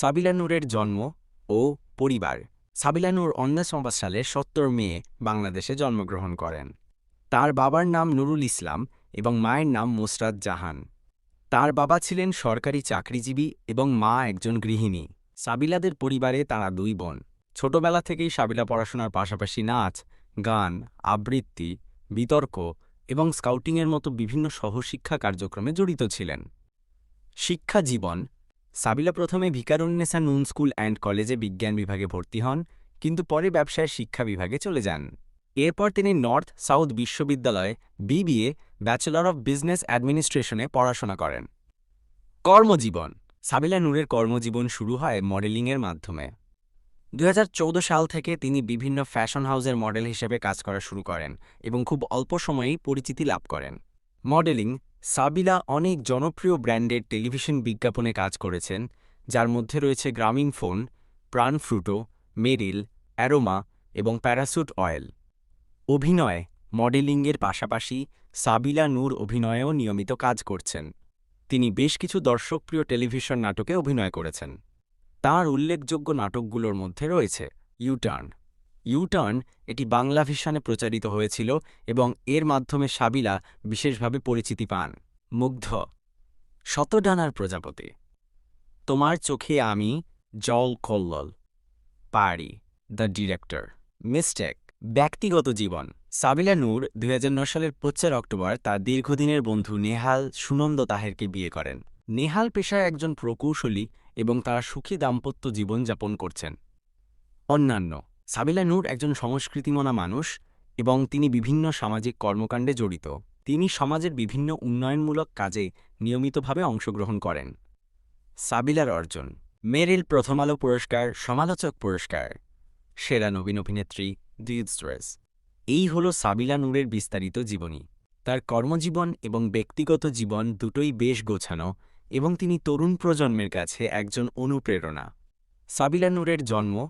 সাবিলা নূরের জন্ম ও পরিবার। সাবিলা নূর উনিশশো সালে সত্তর মে বাংলাদেশে জন্মগ্রহণ করেন। তার বাবার নাম নুরুল ইসলাম এবং মায়ের নাম মুসরাত জাহান। তার বাবা ছিলেন সরকারি চাকরিজীবী এবং মা একজন গৃহিণী। সাবিলাদের পরিবারে তারা দুই বোন। ছোটবেলা থেকেই সাবিলা পড়াশোনার পাশাপাশি নাচ, গান, আবৃত্তি, বিতর্ক এবং স্কাউটিংয়ের মতো বিভিন্ন সহশিক্ষা কার্যক্রমে জড়িত ছিলেন। শিক্ষা জীবন সাবিলা প্রথমে ভিকারুন্নেসা নুন স্কুল অ্যান্ড কলেজে বিজ্ঞান বিভাগে ভর্তি হন, কিন্তু পরে ব্যবসায় শিক্ষা বিভাগে চলে যান। এরপর তিনি নর্থ সাউথ বিশ্ববিদ্যালয়ে বিবিএ, ব্যাচেলর অব বিজনেস অ্যাডমিনিস্ট্রেশনে পড়াশোনা করেন। কর্মজীবন। সাবিলা নূরের কর্মজীবন শুরু হয় মডেলিংয়ের মাধ্যমে। দু হাজার চৌদ্দ সাল থেকে তিনি বিভিন্ন ফ্যাশন হাউসের মডেল হিসেবে কাজ করা শুরু করেন এবং খুব অল্প সময়েই পরিচিতি লাভ করেন। মডেলিং সাবিলা অনেক জনপ্রিয় ব্র্যান্ডের টেলিভিশন বিজ্ঞাপনে কাজ করেছেন, যার মধ্যে রয়েছে গ্রামীণ ফোন, প্রাণ ফ্রুটো, মেরিল, অ্যারোমা এবং প্যারাসুট অয়েল। অভিনয়, মডেলিংয়ের পাশাপাশি সাবিলা নূর অভিনয়েও নিয়মিত কাজ করছেন। তিনি বেশ কিছু দর্শকপ্রিয় টেলিভিশন নাটকে অভিনয় করেছেন। তার উল্লেখযোগ্য নাটকগুলোর মধ্যে রয়েছে ইউটার্ন। ইউটার্ন এটি বাংলা ভিশনে প্রচারিত হয়েছিল এবং এর মাধ্যমে সাবিলা বিশেষভাবে পরিচিতি পান। মুগ্ধ। শতডানার প্রজাপতি। তোমার চোখে আমি জল কল্লল। পারি। The director. মিস্টেক। ব্যক্তিগত জীবন। সাবিলা নূর দুই হাজার নয় সালের পঁচিশ অক্টোবর তার দীর্ঘদিনের বন্ধু নেহাল সুনন্দ তাহেরকে বিয়ে করেন। নেহাল পেশায় একজন প্রকৌশলী এবং তারা সুখী দাম্পত্য জীবন যাপন করছেন। অন্যান্য। সাবিলা নূর একজন সংস্কৃতিমনা মানুষ এবং তিনি বিভিন্ন সামাজিক কর্মকাণ্ডে জড়িত। তিনি সমাজের বিভিন্ন উন্নয়নমূলক কাজে নিয়মিতভাবে অংশগ্রহণ করেন। সাবিলার অর্জন, মেরিল প্রথম আলো পুরস্কার, সমালোচক পুরস্কার, সেরা নবীন অভিনেত্রী ডিউস্ট্রেস এই হল সাবিলা নূরের বিস্তারিত জীবনী। তার কর্মজীবন এবং ব্যক্তিগত জীবন দুটোই বেশ গোছানো এবং তিনি তরুণ প্রজন্মের কাছে একজন অনুপ্রেরণা। সাবিলা নূরের জন্ম